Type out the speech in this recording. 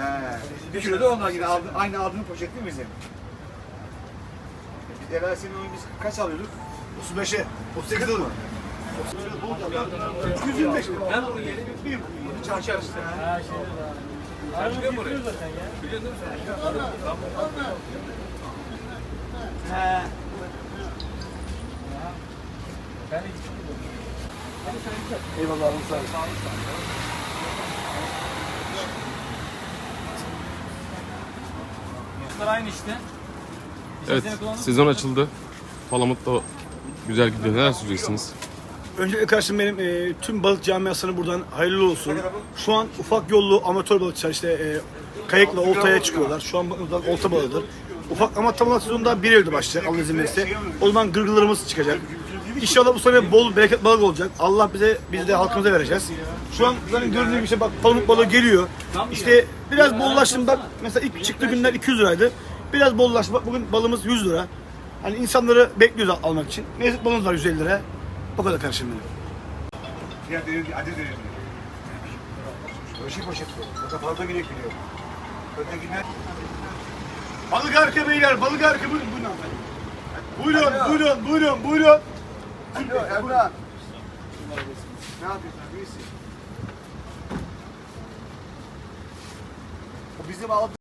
He. Bir kilo da onlar yine aldın, aynı aldığın poşet değil mi bizim? Biz evvel senin oyun biz kaç alıyorduk? 35'e. 38 alıyorduk. 125 lira. Ben bunu yedim. Bir bir çarşı arası. He. Eyvallah abi sağ ol. Bunlar aynı işte. Evet, sezon açıldı. Palamut da güzel gidiyor. Neler söyleyeceksiniz? Öncelikle kardeşim benim e, tüm balık camiasına buradan hayırlı olsun. Şu an ufak yollu amatör balıkçılar işte e, kayıkla oltaya çıkıyorlar. Şu an buradan olta balığıdır. Ufak ama tam olarak sezonda 1 Eylül'de başlayacak Allah izin verirse. O zaman gırgırlarımız çıkacak. İnşallah bu sene bol bereket balık olacak. Allah bize biz de halkımıza vereceğiz. Şu an zaten gördüğünüz gibi işte bak palamut balığı geliyor. İşte biraz bollaştım bak mesela ilk çıktığı günler 200 liraydı. Biraz bollaştı bak bugün balımız 100 lira. Hani insanları bekliyoruz al- almak için. Mevcut balımız var 150 lira. O kadar kardeşim benim. Fiyat verir, adet verir. Ölçü poşet bu. Burada fazla günek biliyor. Ötekiler Balık arka beyler, balık arka buyurun, buyurun hanımefendi. Buyurun, buyurun, buyurun, buyurun. Emrah. Ne yapıyorsun? İyisin. Bizim aldığımız